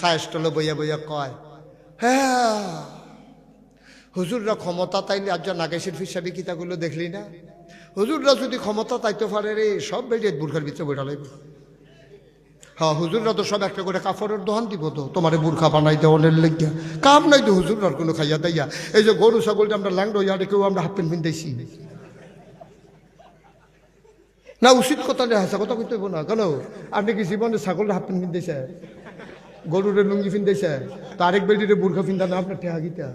সায়স্টলে বইয়া বইয়া কয় হ্যাঁ হুজুররা ক্ষমতা তাইলে আজ নাগেশের ফিসাবি কিতাগুলো দেখলি না? হুজুররা যদি ক্ষমতা তাইতে পারে রে, সব বেরিয়ে বুর্খার ভিতরে বইটা লাগবে হ্যাঁ হুজুররা তো সব একটা করে কাপড়ের দোকান দিব তো, তোমার বুর্খা বানাই দেওয়ানের লেগিয়া। কাম নাই তো হুজুরার কোনো খাইয়া দাইয়া। এই যে গরু ছাগলটা আমরা ল্যাংড়ো ইয়ারে কেউ আমরা হাফ প্যান্ট পিন্ধাইছি। না, উচিত কথা নেই, হাসা কথা কইতে না। কেন? আপনি কি জীবনে ছাগলের হাফ প্যান্ট পিন্ধাইছে গরুরে লুঙ্গি পিন্ধাইছে তারেক বেডিরে বুর্খা পিন্ধা না, আপনার ঠেহা গিতা।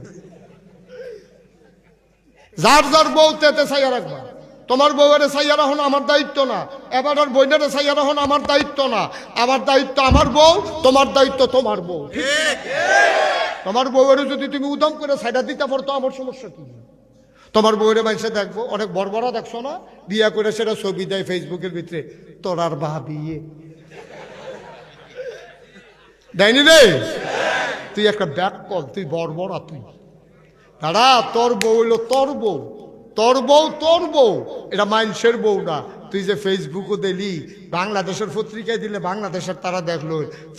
যার যার বউ তেতে চাইয়া রাখবা। তোমার বউয়ের চাইয়া রাখুন আমার দায়িত্ব না। এবার আর বইনারে চাইয়া রাখুন আমার দায়িত্ব না। আমার দায়িত্ব আমার বউ, তোমার দায়িত্ব তোমার বউ? তোমার বউয়ের যদি তুমি উদম করে সাইডা দিতে পারতো আমার সমস্যা কি? তোমার বউয়ের মানুষে দেখব, অনেক বড় বড় দেখছ না? বিয়া করে সেটা ছবি দেয় ফেসবুকের ভিতরে, তোর আর বা বিয়ে দেয়নি রে? তুই একটা ব্যাক কল তুই বড় তুই। দাদা তোর বউ হইল তোর বউ। তোর বউ তোর বউ। এটা মানুষের বউ না। তুই যে ফেসবুকও দিলি, বাংলাদেশের পত্রিকায় দিলে বাংলাদেশের তারা দেখল।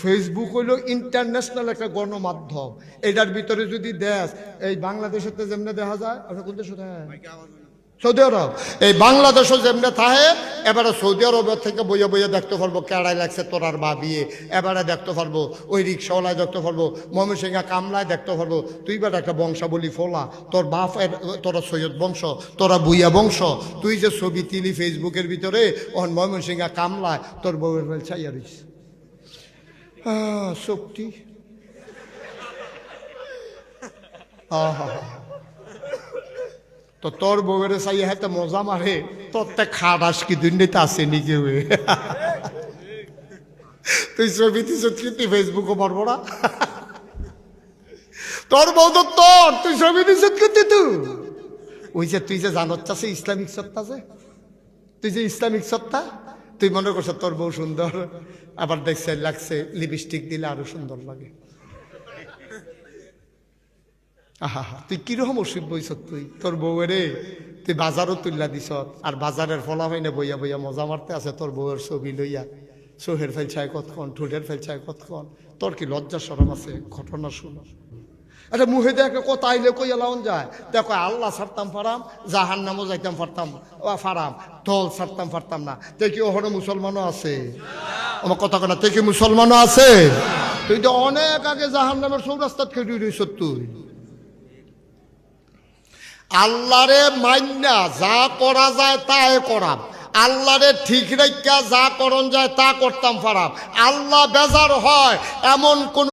ফেসবুক হইল ইন্টারন্যাশনাল একটা গণমাধ্যম। এটার ভিতরে যদি দেশ, এই বাংলাদেশের যেমনি দেখা যায় আপনি কোন দেশে? সৌদি আরব। এই বাংলাদেশও যেমনি থাহে এবারে সৌদি আরবের থেকে বইয়ে বইয়ে দেখতে পারব কেড়াই লাগছে তোর আর বা বিয়ে। এবারে দেখতে পারব ওই রিক্সাওয়ালায় দেখতে পারব, ময়মনসিংহা কামলায় দেখতে পারব, তুই বেটা একটা বংশাবলী ফোলা, তোর বাপ তোরা সৈয়দ বংশ, তোরা বুইয়া বংশ, তুই যে ছবি তিলি ফেসবুকের ভিতরে, ওহন ময়মনসিংহা কামলায় তোর বউয়ের বেল ছাইয়া রইস শক্তি। আহা তো তোর বউয়ের চাইয়া হাতে মজা মারে তোর তে খাটাস কি দুর্নীতি আছে নিজে তুই ছবি তুই তুই ফেসবুকও পারব না। তোর বউ তো তোর, তুই ছবি কিন্তু তুই ওই যে তুই যে জানত চাষে ইসলামিক সত্তা যে? তুই যে ইসলামিক সত্তা? তুই মনে করছ তোর বউ সুন্দর, আবার দেখছে, লাগছে, লিপস্টিক দিলে আরও সুন্দর লাগে। আহা, তুই কীরকম অসুখ বইছ তুই? তোর বউয়েরে তুই বাজারও তুললা দিছ, আর বাজারের ফলা হয় না বইয়া বইয়া মজা মারতে আছে তোর বউয়ের ছবি লইয়া। চোহের ফেলছায় কতক্ষণ, ঠোঁটের ফেলছায় কতক্ষণ? তোর কি লজ্জা সরম আছে? ঘটনা শুনো। আচ্ছা মুহে দেখে, কথা আইলে কই এলাউন যায়। দেখো আল্লাহ ছাড়তাম ফারাম জাহান নামও যাইতাম পারতাম ফারাম। দল ছাড়তাম পারতাম না। কি ওখানে মুসলমানও আছে? আমার কথা কেনা তে কি মুসলমানও আছে? তুই তো অনেক আগে জাহান নামের সৌরাস্তাত খেটে রইছ তুই। আল্লাহরে মান্যা যা করা যায় তাই করাম। আল্লাহরে ঠিক রেখা যা করন যায় তা করতাম পারাম আল্লাহ বেজার হয়, এমন কোন